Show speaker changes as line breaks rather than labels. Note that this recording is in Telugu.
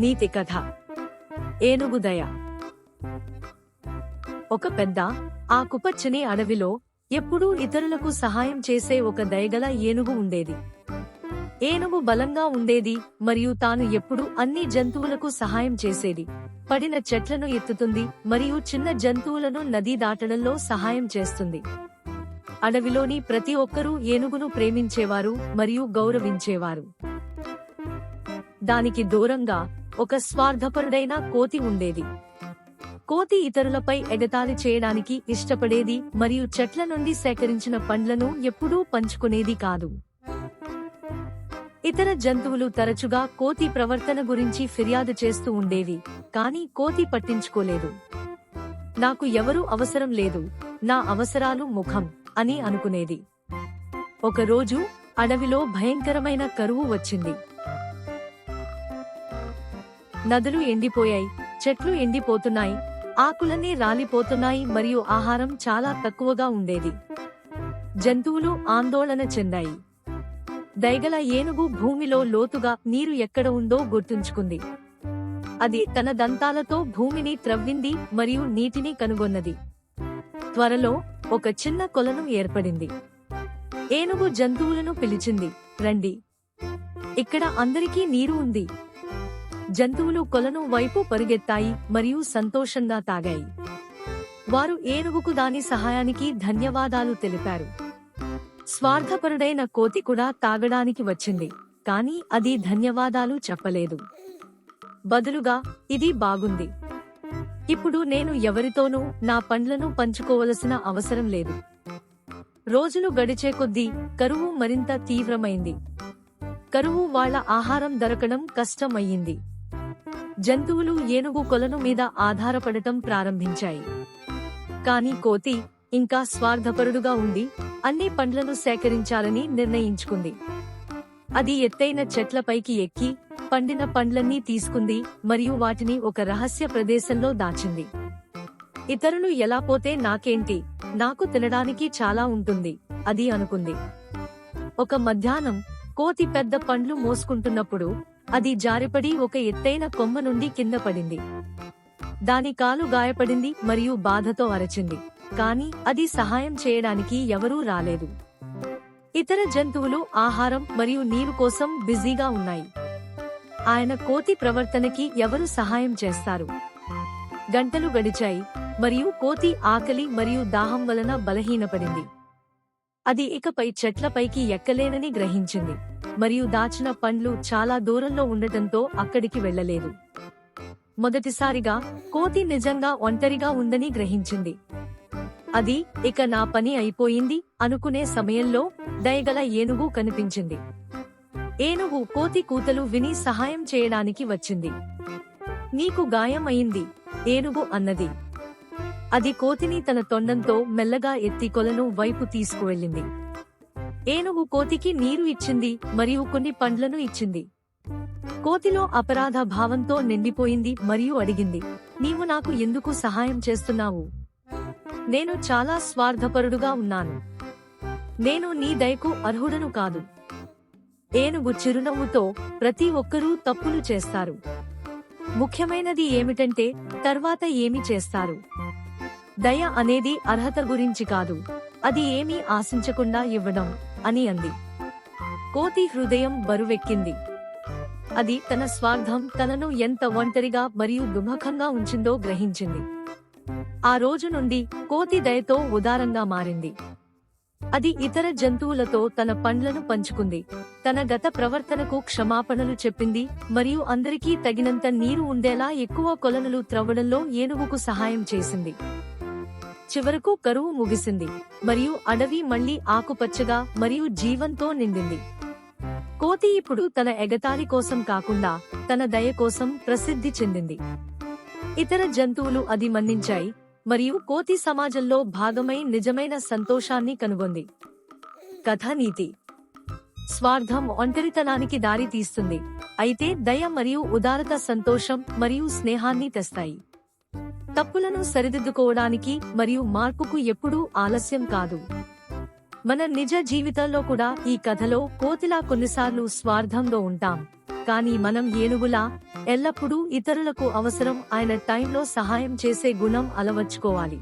నీతి కథ. ఏనుగు దయ. ఒక పెద్ద ఆకుపచ్చని అడవిలో ఎప్పుడూ ఇతరులకు సహాయం చేసే ఒక దయగల ఏనుగు ఉండేది. ఏనుగు బలంగా ఉండేది మరియు తాను ఎప్పుడూ అన్ని జంతువులకు సహాయం చేసేది. పడిన చెట్లను ఎత్తుతుంది మరియు చిన్న జంతువులను నది దాటడంలో సహాయం చేస్తుంది. అడవిలోని ప్రతి ఒక్కరూ ఏనుగును ప్రేమించేవారు మరియు గౌరవించేవారు. దానికి దూరంగా ఒక స్వార్థపరుడైన కోతి ఉండేది. కోతి ఇతరులపై ఎగతాళి చేయడానికి ఇష్టపడేది మరియు చెట్ల నుండి సేకరించిన పండ్లను ఎప్పుడూ పంచుకునేది కాదు. ఇతర జంతువులు తరచుగా కోతి ప్రవర్తన గురించి ఫిర్యాదు చేస్తూ ఉండేవి కానీ కోతి పట్టించుకోలేదు. నాకు ఎవరూ అవసరం లేదు నా అవసరాలు ముఖం అని అనుకునేది. ఒకరోజు అడవిలో భయంకరమైన కరువు వచ్చింది. నదులు ఎండిపోయాయి చెట్లు ఎండిపోతున్నాయి ఆకులన్నీ రాలిపోతున్నాయి మరియు ఆహారం చాలా తక్కువగా ఉండేది. జంతువులు ఆందోళన చెందాయి. దైగల ఏనుగు భూమిలో లోతుగా నీరు ఎక్కడ ఉందో గుర్తుంచుకుంది. అది తన దంతాలతో భూమిని త్రవ్వింది మరియు నీటిని కనుగొన్నది. త్వరలో ఒక చిన్న కొలను ఏర్పడింది. ఏనుగు జంతువులను పిలిచింది రండి. ఇక్కడ అందరికీ నీరు ఉంది. జంతువులు కొలను వైపు పరుగెత్తాయి మరియు సంతోషంగా తాగాయి. వారు ఏనుగుకు దాని సహాయానికి ధన్యవాదాలు తెలిపారు. స్వార్థపరుడైన కోతి కూడా తాగడానికి వచ్చింది కాని అది ధన్యవాదాలు చెప్పలేదు. బదులుగా ఇది బాగుంది. ఇప్పుడు నేను ఎవరితోనూ నా పండ్లను పంచుకోవలసిన అవసరం లేదు. రోజులు గడిచే కొద్దీ కరువు మరింత తీవ్రమైంది. కరువు వాళ్ళ ఆహారం దొరకడం కష్టమయ్యింది. జంతువులు ఏనుగు కొలను మీద ఆధారపడటం ప్రారంభించాయి. కానీ కోతి ఇంకా స్వార్థపరుడుగా ఉండి అన్ని పండ్లను సేకరించాలని నిర్ణయించుకుంది. అది ఎత్తైన చెట్లపైకి ఎక్కి పండిన పండ్లన్నీ తీసుకుంది మరియు వాటిని ఒక రహస్య ప్రదేశంలో దాచింది. ఇతరులు ఎలా పోతే నాకేంటి నాకు తినడానికి చాలా ఉంటుంది అది అనుకుంది. ఒక మధ్యాహ్నం కోతి పెద్ద పండ్లు మోసుకుంటున్నప్పుడు అది జారిపడి ఒక ఎత్తైన కొమ్మ నుండి కింద పడింది. దాని కాలు గాయపడింది మరియు బాధతో అరచింది. కాని అది సహాయం చేయడానికి ఎవరూ రాలేదు. ఇతర జంతువులు ఆహారం మరియు నీరు కోసం బిజీగా ఉన్నాయి. ఆయన కోతి ప్రవర్తనకి ఎవరు సహాయం చేస్తారు? గంటలు గడిచాయి మరియు కోతి ఆకలి మరియు దాహం వలన బలహీనపడింది. అది ఇకపై చెట్లపైకి ఎక్కలేనని గ్రహించింది. మరియు దాచిన పండ్లు చాలా దూరంలో ఉండటంతో అక్కడికి వెళ్ళలేదు. మొదటిసారిగా కోతి నిజంగా ఒంటరిగా ఉందని గ్రహించింది. అది ఇక నా పని అయిపోయింది అనుకునే సమయంలో దయగల ఏనుగు కనిపించింది. ఏనుగు కోతి కూతలు విని సహాయం చేయడానికి వచ్చింది. నీకు గాయం అయింది ఏనుగు అన్నది. అది కోతిని తన తొండంతో మెల్లగా ఎత్తి కొలను వైపు తీసుకువెళ్ళింది. ఏనుగు కోతికి నీరు ఇచ్చింది మరియు కొన్ని పండ్లను ఇచ్చింది. కోతిలో అపరాధ భావంతో నిండిపోయింది మరియు అడిగింది నీవు నాకు ఎందుకు సహాయం చేస్తున్నావు? నేను చాలా స్వార్థపరుడుగా ఉన్నాను. నేను నీ దయకు అర్హుడను కాదు. ఏనుగు చిరునవ్వుతో ప్రతి ఒక్కరూ తప్పులు చేస్తారు. ముఖ్యమైనది ఏమిటంటే తర్వాత ఏమి చేస్తారు? దయ అనేది అర్హత గురించి కాదు. అది ఏమీ ఆశించకుండా ఇవ్వడం అని అంది. కోతి హృదయం బరువెక్కింది. అది తన స్వార్థం తనను ఎంత ఒంటరిగా మరియు దుమఖంగా ఉంచిందో గ్రహించింది. ఆ రోజు నుండి కోతి దయతో ఉదారంగా మారింది. అది ఇతర జంతువులతో తన పండ్లను పంచుకుంది. తన గత ప్రవర్తనకు క్షమాపణలు చెప్పింది మరియు అందరికీ తగినంత నీరు ఉండేలా ఎక్కువ కొలనులు త్రవ్వడంలో ఏనుగుకు సహాయం చేసింది. చివరకు కరువు ముగిసింది. మరియు అడవి మళ్ళీ ఆకుపచ్చగా మరియు జీవంతో నిండింది. కోతి ఇప్పుడు తన ఎగతాళి కోసం కాకుండా తన దయ కోసం ప్రసిద్ధి చెందింది. ఇతర జంతువులు అది మన్నించాయి మరియు కోతి సమాజంలో భాగమై నిజమైన సంతోషాన్ని కనుగొంది. కథానీతి స్వార్థం ఒంటరితనానికి దారి తీస్తుంది అయితే దయ మరియు ఉదారత సంతోషం మరియు స్నేహాన్ని తెస్తాయి. తప్పులను సరిదిద్దుకోవడానికి మరియు మార్పుకు ఎప్పుడూ ఆలస్యం కాదు. మన నిజ జీవితంలో కూడా ఈ కథలో కోతిలా కొన్నిసార్లు స్వార్థంలో ఉంటాం. కానీ మనం ఏనుగులా ఎల్లప్పుడూ ఇతరులకు అవసరం అయిన టైంలో సహాయం చేసే గుణం అలవర్చుకోవాలి.